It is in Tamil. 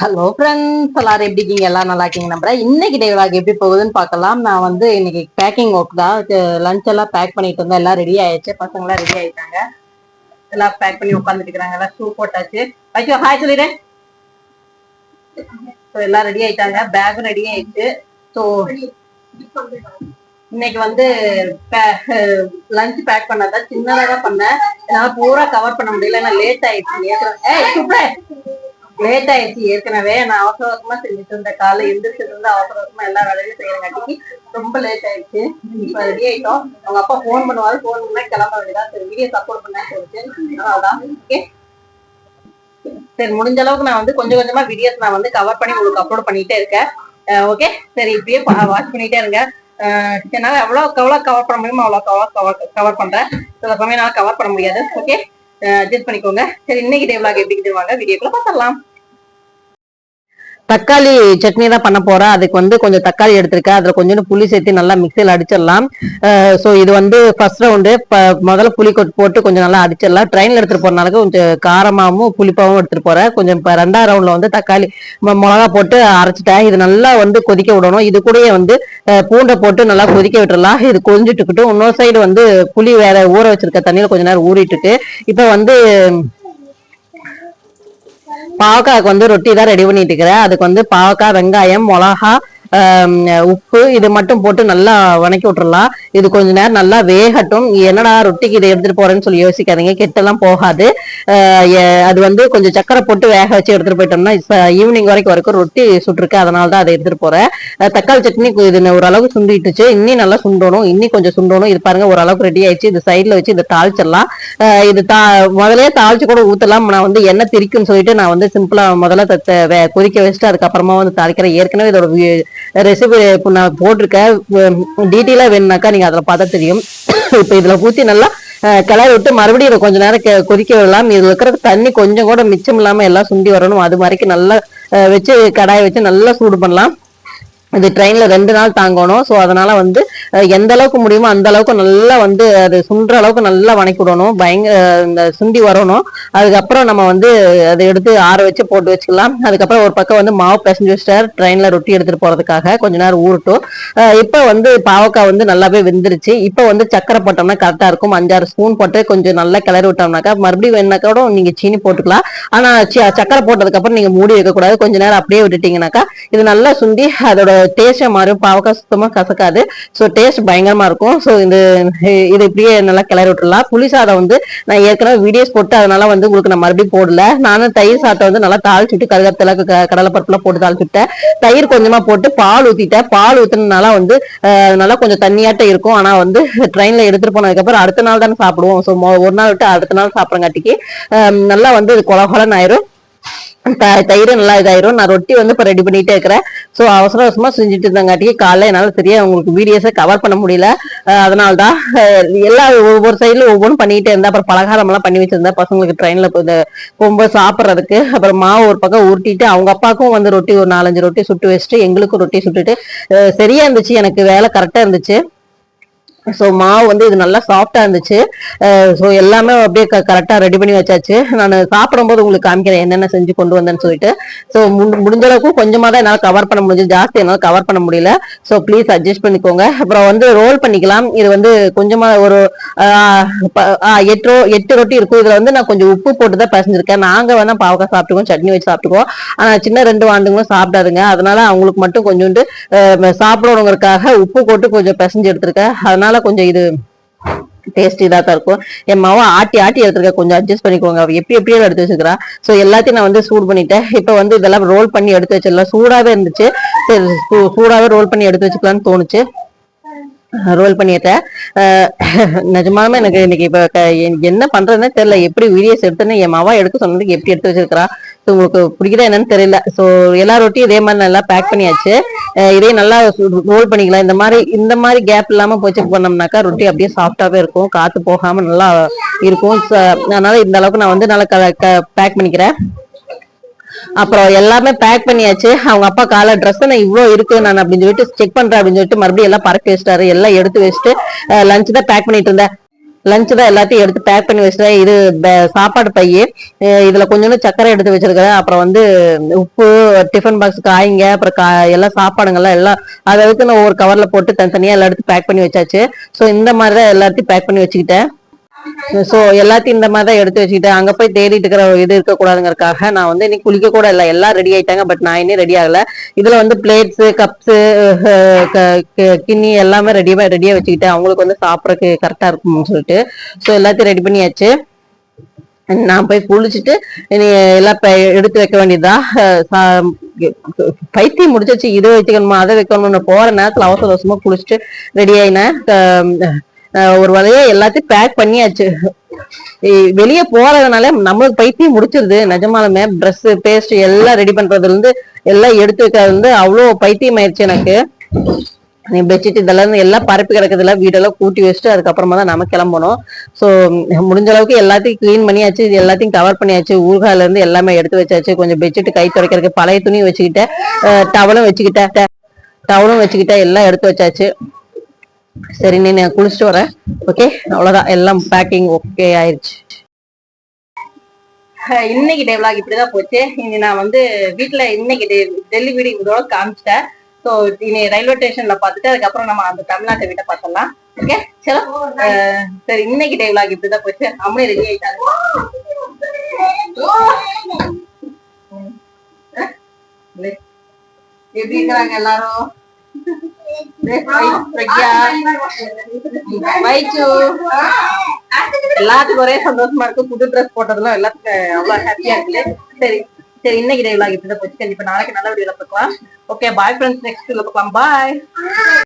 ஹலோ ஃப்ரெண்ட்ஸ் எல்லாரும் எப்படி இருக்கீங்க? எல்லாம் நல்லா இருக்கீங்க நம்புறேன். இன்னைக்கு டே vlog எப்படி போகுதுன்னு பார்க்கலாம். நான் வந்து இன்னைக்கு பேக்கிங் ஒர்க் தான். லஞ்ச் எல்லாம் பேக் பண்ணிட்டு இருந்தேன் எல்லாம் ரெடி ஆயிடுச்சு. பசங்க எல்லாம் ரெடி ஆயிட்டாங்க. எல்லாம் பேக் பண்ணி உட்காந்துட்டு இருக்கிறாங்க. எல்லாம் ஷூ போட்டாச்சு. ஐயோ ஹாய் சொல்லிடுறேன் ஸோ எல்லாம் ரெடி ஆயிட்டாங்க. பேகும் ரெடி ஆயிடுச்சு. ஸோ இன்னைக்கு வந்து லஞ்ச் பேக் பண்ணதான் சின்னதாக தான் பண்ணேன். என்னால் பூரா கவர் பண்ண முடியல. ஏன்னா லேட் ஆயிடுச்சு. ஏய் சூப்பர் லேட் ஆயிடுச்சு. ஏற்கனவே நான் அவசர அவசரமா செஞ்சுட்டு இருந்த காலை எந்திரிச்சிட்டு இருந்து அவசர அவசரமா எல்லா வேலையும் செய்யறங்காட்டிக்கு ரொம்ப லேட் ஆயிடுச்சு. இப்ப ரெடி ஆயிட்டோம். அவங்க அப்பா ஃபோன் பண்ணுவாரு. ஃபோன் பண்ணா கிளம்ப வேண்டியதா சரி வீடியோ சப்போர்ட் பண்ணா சொல்லிச்சு அதான் ஓகே சரி முடிஞ்ச அளவுக்கு நான் வந்து கொஞ்சம் கொஞ்சமா வீடியோஸ் நான் வந்து கவர் பண்ணி உங்களுக்கு அப்லோட் பண்ணிட்டே இருக்கேன். ஓகே சரி இப்படியே வாட்ச் பண்ணிட்டே இருங்க. அஹ் என்னால எவ்வளவு எவ்வளவு கவர் பண்ண முடியுமோ அவ்வளவு கவர் கவர் கவர் பண்றேன். சில சமயம் என்னால கவர் பண்ண முடியாது. ஓகே அட்ஜஸ்ட் பண்ணிக்கோங்க. சரி இன்னைக்கு டே விளாக் எப்படி இருக்குது வாங்க. வீடியோக்குள்ள பார்த்துடலாம். தக்காளி சட்னி தான் பண்ண போறேன். அதுக்கு வந்து கொஞ்சம் தக்காளி எடுத்திருக்கேன். அதுல கொஞ்சோண்டு புளி சேர்த்து நல்லா மிக்சியில் அடிச்சிடலாம். ஸோ இது வந்து ஃபர்ஸ்ட் ரவுண்டு முதல்ல புளி போட்டு கொஞ்சம் நல்லா அடிச்சிடலாம். ட்ரெயினில் எடுத்துட்டு போறதுனால கொஞ்சம் காரமாகவும் புளிப்பாகவும் எடுத்துட்டு போறேன். கொஞ்சம் இப்போ ரெண்டாம் ரவுண்ட்ல வந்து தக்காளி மொ- மிளகா போட்டு அரைச்சிட்டேன். இது நல்லா வந்து கொதிக்க விடணும். இது கூடயே வந்து பூண்டை போட்டு நல்லா கொதிக்க விட்டுறலாம். இது கொதிச்சுட்டுக்கிட்டும் இன்னொரு சைடு வந்து புளி வேற ஊற வச்சிருக்க தண்ணியில கொஞ்ச நேரம் ஊறிட்டுட்டு இப்போ வந்து பாவக்காய்க்கு வந்து ரொட்டி தான் ரெடி பண்ணிட்டு இருக்கிறேன். அதுக்கு வந்து பாவக்காய் வெங்காயம் மிளகா உப்பு இது மட்டும் போட்டு நல்லா வணக்கி விட்டுறலாம். இது கொஞ்ச நேரம் நல்லா வேகட்டும். என்னடா ரொட்டிக்கு இதை எடுத்துட்டு போறேன்னு சொல்லி யோசிக்காதீங்க. கெட்டெல்லாம் போகாது. அது வந்து கொஞ்சம் சக்கரை போட்டு வேக வச்சு எடுத்துட்டு போயிட்டோம்னா ஈவினிங் வரைக்கும் வரைக்கும் ரொட்டி சுட்டுருக்கு. அதனால தான் அதை எடுத்துட்டு போறேன். தக்காளி சட்னி இது ஓரளவுக்கு சுண்டிட்டுச்சு இன்னி நல்லா சுண்டணும். இன்னி கொஞ்சம் சுண்டணும். இது பாருங்க ஓரளவுக்கு ரெடி ஆயிடுச்சு. இது சைட்ல வச்சு இதை தாளிச்சிடலாம். இது தா முதலே தாளிச்சு கூட ஊத்தலாம். நான் வந்து எண்ணெய் திரிக்குன்னு சொல்லிட்டு நான் வந்து சிம்பிளா முதல்ல த- வே- கொதிக்க வச்சுட்டு அதுக்கப்புறமா வந்து தாளிக்கிறேன். ஏற்கனவே இதோட ரெசிபி நான் போட்டிருக்கேன். டீட்டெயிலாக வேணும்னாக்கா நீங்கள் அதில் பார்த்தா தெரியும். இப்போ இதில் ஊற்றி நல்லா கிளறி விட்டு மறுபடியும் கொஞ்ச நேரம் கொதிக்க விடலாம். இதில் இருக்கிற தண்ணி கொஞ்சம் கூட மிச்சம் இல்லாமல் எல்லாம் சுண்டி வரணும். அது மாதிரிக்கு நல்லா வச்சு கடாயை வச்சு நல்லா சூடு பண்ணலாம். இது ட்ரெயின்ல ரெண்டு நாள் தாங்கணும். ஸோ அதனால வந்து எந்த அளவுக்கு முடியுமோ அந்த அளவுக்கு நல்லா வந்து அது சுண்டுற அளவுக்கு நல்லா வணக்கி விடணும். பயங்கர இந்த சுண்டி வரணும். அதுக்கப்புறம் நம்ம வந்து அதை எடுத்து ஆற வச்சு போட்டு வச்சுக்கலாம். அதுக்கப்புறம் ஒரு பக்கம் வந்து மாவு பிசைஞ்சு வச்சிட்டார். ட்ரெயின்ல ரொட்டி எடுத்துட்டு போறதுக்காக கொஞ்ச நேரம் ஊறட்டும். இப்போ வந்து பாவக்காய் வந்து நல்லாவே வெந்துருச்சு. இப்போ வந்து சக்கரை போட்டோம்னா கரெக்டா இருக்கும். அஞ்சாறு ஸ்பூன் போட்டு கொஞ்சம் நல்லா கிளறி விட்டோம்னாக்கா மறுபடியும் வேணாக்கா கூட நீங்க சீனி போட்டுக்கலாம். ஆனா சக்கரை போட்டதுக்கு அப்புறம் நீங்க மூடி வைக்கக்கூடாது. கொஞ்ச நேரம் அப்படியே விட்டுட்டீங்கன்னாக்கா இது நல்லா சுண்டி அதோட டேஸ்டே மாறும். பாவக்காய் சுத்தமா கசக்காது. ஸோ டேஸ்ட் பயங்கரமா இருக்கும். ஸோ இந்த இது இப்படியே நல்லா கிளறி விட்டுறலாம். புளி சாதம் வந்து நான் ஏற்கனவே வீடியோஸ் போட்டு அதனால வந்து உங்களுக்கு நான் மறுபடியும் போடல. நானும் தயிர் சாதத்தை வந்து நல்லா தாளிச்சுட்டு கருகப்பில கடலைப்பருப்புலாம் போட்டு தாளிச்சுட்டேன். தயிர் கொஞ்சமா போட்டு பால் ஊத்திட்டேன். பால் ஊத்துனதுனால வந்து நல்லா கொஞ்சம் தண்ணியாட்டம் இருக்கும். ஆனா வந்து ட்ரெயின்ல எடுத்துட்டு போனதுக்கப்புறம் அடுத்த நாள் தானே சாப்பிடுவோம். ஸோ ஒரு நாள் விட்டு அடுத்த நாள் சாப்பிட்றங்காட்டிக்கு நல்லா வந்து இது கொல கொலன்னு ஆயிரும். த- தயிர் நல்லா இதாயிரும். நான் ரொட்டி வந்து இப்போ ரெடி பண்ணிட்டே இருக்கிறேன். ஸோ அவசர அவசரமாக செஞ்சுட்டு இருந்தங்காட்டிக்கு காலைல என்னால் சரியா உங்களுக்கு வீடியோஸை கவர் பண்ண முடியல. அதனால தான் எல்லா ஒவ்வொரு சைடில் ஒவ்வொன்றும் பண்ணிட்டே இருந்தேன். அப்புறம் பலகாரம்லாம் பண்ணி வச்சிருந்தேன். பசங்களுக்கு ட்ரெயினில் போகும்போது சாப்பிட்றதுக்கு. அப்புறம் மாவு ஒரு பக்கம் உருட்டிட்டு அவங்க அப்பாவுக்கும் வந்து ரொட்டி ஒரு நாலஞ்சு ரொட்டி சுட்டு வச்சுட்டு எங்களுக்கும் ரொட்டி சுட்டுட்டு சரியா இருந்துச்சு. எனக்கு வேலை கரெக்டாக இருந்துச்சு. ஸோ மாவு வந்து இது நல்லா சாஃப்டாக இருந்துச்சு. ஸோ எல்லாமே அப்படியே கரெக்டாக ரெடி பண்ணி வச்சாச்சு. நான் சாப்பிடும்போது உங்களுக்கு காமிக்கிறேன் என்னென்ன செஞ்சு கொண்டு வந்தேன்னு சொல்லிட்டு. ஸோ முடிஞ்ச அளவுக்கு கொஞ்சமாக தான் என்னால் கவர் பண்ண முடிஞ்சு ஜாஸ்தி என்னால் கவர் பண்ண முடியல. ஸோ ப்ளீஸ் அட்ஜஸ்ட் பண்ணிக்கோங்க. அப்புறம் வந்து ரோல் பண்ணிக்கலாம். இது வந்து கொஞ்சமாக ஒரு எட்டு ரோ எட்டு ரொட்டி இருக்கும். இதில் வந்து நான் கொஞ்சம் உப்பு போட்டு தான் பசஞ்சிருக்கேன். நாங்கள் வேணால் பாவக்காய் சாப்பிட்டுக்கோம் சட்னி வச்சு சாப்பிட்டுக்குவோம். ஆனால் சின்ன ரெண்டு வாண்டுங்களும் சாப்பிடாதுங்க. அதனால அவங்களுக்கு மட்டும் கொஞ்சோண்டு சாப்பிடணுங்கிறதுக்காக உப்பு போட்டு கொஞ்சம் பிசைஞ்சு எடுத்திருக்கேன். அதனால கொஞ்சம் இது டேஸ்ட் இதாக தான் இருக்கும். என் மாவா ஆட்டி ஆட்டி எடுத்துருக்க. கொஞ்சம் அட்ஜஸ்ட் பண்ணிக்கோங்க. அவ எப்படி எப்படியோ எடுத்து வச்சுக்கிறா ஸோ எல்லாத்தையும் நான் வந்து சூடு பண்ணிட்டேன். இப்போ வந்து இதெல்லாம் ரோல் பண்ணி எடுத்து வச்சிடலாம். சூடாவே இருந்துச்சு. சரி சூடாகவே சூடாவே ரோல் பண்ணி எடுத்து வச்சுக்கலாம்னு தோணுச்சு. ரோல் பண்ணிட்டேன். அஹ் நிஜமாலுமே எனக்கு இன்னைக்கு இப்போ என்ன பண்றதுன்னு தெரியல. எப்படி வீடியோஸ் எடுத்துன்னு என் மாவா எடுக்க சொன்னதுக்கு எப்படி எடுத்து வச்சிருக்கிறா. உங்களுக்கு பிடிக்குதா என்னன்னு தெரியல. ஸோ எல்லா ரொட்டியும் இதே மாதிரி நல்லா பேக் பண்ணியாச்சு. இதே நல்லா ரோல் பண்ணிக்கலாம். இந்த மாதிரி இந்த மாதிரி கேப் இல்லாமல் போச்சு பண்ணோம்னாக்கா ரொட்டி அப்படியே சாஃப்டாகவே இருக்கும். காற்று போகாமல் நல்லா இருக்கும். அதனால இந்த அளவுக்கு நான் வந்து நல்லா பேக் பண்ணிக்கிறேன். அப்புறம் எல்லாமே பேக் பண்ணியாச்சு. அவங்க அப்பா காலை ட்ரெஸ் நான் இவ்வளோ இருக்கு நான் அப்படின்னு சொல்லிட்டு செக் பண்றேன் அப்படின்னு சொல்லிட்டு மறுபடியும் எல்லாம் பறக்க வச்சிட்டாரு. எல்லாம் எடுத்து வச்சுட்டு லஞ்ச் தான் பேக் பண்ணிட்டு இருந்தேன். லஞ்ச் தான் எல்லாத்தையும் எடுத்து பேக் பண்ணி வச்சுட்டேன் இது சாப்பாடு பைய. இதுல கொஞ்சோண்டு சக்கரை எடுத்து வச்சிருக்கிறேன். அப்புறம் வந்து உப்பு டிஃபன் பாக்ஸ் காய்ங்க அப்புறம் கா எல்லாம் சாப்பாடுங்கள்லாம் எல்லாம் அதை எடுத்து நான் ஒரு கவர்ல போட்டு தனித்தனியா எல்லாம் எடுத்து பேக் பண்ணி வச்சாச்சு. ஸோ இந்த மாதிரி தான் எல்லாத்தையும் பேக் பண்ணி வச்சுக்கிட்டேன். சோ எல்லாத்தையும் இந்த மாதிரி தான் எடுத்து வச்சுக்கிட்டேன் அங்க போய் தேடிட்டு இருக்கிற இது இருக்கக்கூடாதுங்கிறக்காக நான் வந்து இன்னைக்கு குளிக்க கூட இல்லை. எல்லாம் ரெடி ஆயிட்டாங்க பட் நான் இன்னும் ரெடி ஆகல. இதுல வந்து பிளேட்ஸ் கப்ஸ் கிண்ணி எல்லாமே ரெடியா ரெடியா வச்சுக்கிட்டேன் அவங்களுக்கு வந்து சாப்பிடறதுக்கு கரெக்டா இருக்கும்னு சொல்லிட்டு சோ எல்லாத்தையும் ரெடி பண்ணியாச்சு. நான் போய் குளிச்சுட்டு இனி எல்லாம் எடுத்து வைக்க வேண்டியதா பைத்தியம் முடிச்சாச்சு இதை வைத்துக்கணுமா அதை வைக்கணும்னு போற நேரத்துல அவசர அவசரமா குளிச்சுட்டு ரெடி ஆயினேன். ஒரு வழியா எல்லாத்தையும் பேக் பண்ணியாச்சு. வெளியே போறதுனால நம்மளுக்கு பைத்தியம் முடிச்சிருது. நிஜமாலுமே ட்ரெஸ் பேஸ்ட் எல்லாம் ரெடி பண்றதுல இருந்து எல்லாம் எடுத்து வைக்கிறது வந்து அவ்வளோ பைத்தியம் ஆயிடுச்சு எனக்கு. நீ பெட்ஷீட் இதெல்லாம் எல்லாம் பரப்பி கிடக்குதுல வீடெல்லாம் கூட்டி வச்சுட்டு அதுக்கப்புறமா தான் நம்ம கிளம்பணும். ஸோ முடிஞ்ச அளவுக்கு எல்லாத்தையும் க்ளீன் பண்ணியாச்சு. இது எல்லாத்தையும் கவர் பண்ணியாச்சு. ஊர்கால இருந்து எல்லாமே எடுத்து வச்சாச்சு. கொஞ்சம் பெட்ஷீட் கை துடைக்கிறதுக்கு பழைய துணியும் வச்சுக்கிட்டேன். டவலும் வச்சுக்கிட்டேன். டவலும் வச்சுக்கிட்டேன். எல்லாம் எடுத்து வச்சாச்சு. சரி நீ நான் குளிச்சுட்டு வரேன். ஓகே அவ்வளவுதான். எல்லாம் பேக்கிங் ஓகே ஆயிடுச்சு இன்னைக்கு டே vlog இப்படிதான் போச்சு. இனி நான் வந்து வீட்ல இன்னைக்கு டே டெல்லி வீடு இதோட காமிச்சிட்டேன். ஸோ இனி ரயில்வே ஸ்டேஷன்ல பார்த்துட்டு அதுக்கப்புறம் நம்ம அந்த தமிழ்நாட்டு வீட்டை பார்த்தலாம் ஓகே சரி. அஹ் சரி இன்னைக்கு டே vlog இப்படிதான் போச்சு. அம்மனே ரெடி ஆயிட்டாங்க. எப்படி இருக்கிறாங்க எல்லாரும். வைச்சு எல்லாத்துக்கும் ஒரே சந்தோஷமா இருக்கு புது ட்ரெஸ் போட்டதுலாம் எல்லாத்துக்கும் அவ்வளவு ஹாப்பியா இருக்கு சரி சரி இன்னைக்கு டே vlog இப்படிதான் போச்சு. கண்டிப்பா நாளைக்கு நல்ல வீடியோல பார்க்கலாம். ஓகே பாய் ஃப்ரெண்ட்ஸ் நெக்ஸ்ட் வீடியோல பார்க்கலாம். பாய்